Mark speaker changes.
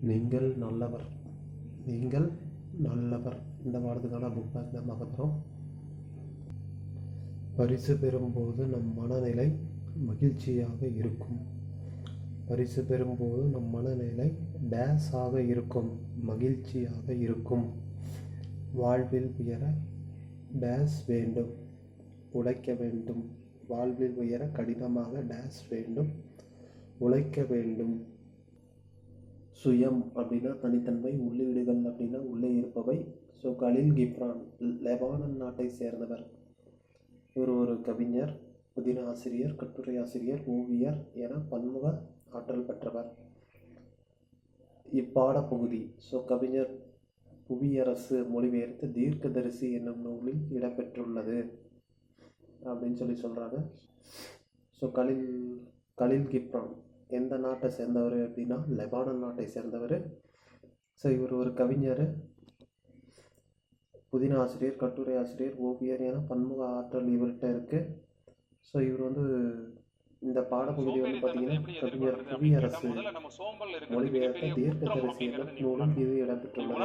Speaker 1: நீங்கள் நல்லவர். நீங்கள் நல்லவர். இந்த வாரத்துக்கான புக் பேக் தான் பார்க்க போகிறோம் பரிசு பெறும்போது நம் மனநிலை மகிழ்ச்சியாக இருக்கும். பரிசு பெறும்போது நம் மனநிலை டேஸாக இருக்கும். மகிழ்ச்சியாக இருக்கும். வாழ்வில் உயர டேஸ் வேண்டும். உழைக்க வேண்டும். வாழ்வில் உயர கடினமாக டேஸ் வேண்டும். உழைக்க வேண்டும். சுயம் அப்படின்னா தனித்தன்மை உள்ளீடுகள் அப்படின்னா உள்ளே இருப்பவை. ஸோ கலில் கிப்ரான் லெபானன் நாட்டை சேர்ந்தவர். இவர் ஒரு கவிஞர் புதின ஆசிரியர் கட்டுரை ஆசிரியர் ஓவியர் என பன்முக ஆற்றல் பெற்றவர். இப்பாடப்பகுதி. ஸோ கவிஞர் புவியரசு மொழிபெயர்த்து தீர்க்கதரிசி என்னும் நூலில் இடம்பெற்றுள்ளது அப்படின்னு சொல்லி சொல்கிறாங்க ஸோ கலில் கலில் கிப்ரான். எந்த நாட்டை சேர்ந்தவர் அப்படின்னா லெபானன் நாட்டை சேர்ந்தவர். ஸோ இவர் ஒரு கவிஞர். புதின ஆசிரியர் கட்டுரை ஆசிரியர் ஓவியர் என பன்முக ஆற்றல் இவர்கிட்ட இருக்குது ஸோ இவர் வந்து இந்த பாடப்பகுதி வந்து பார்த்தீங்கன்னா கவிஞர் புவியரசு மொழிபெயர்த்த தீர்க்கதரிசி நூலும் இது இடம்பெற்றுள்ளது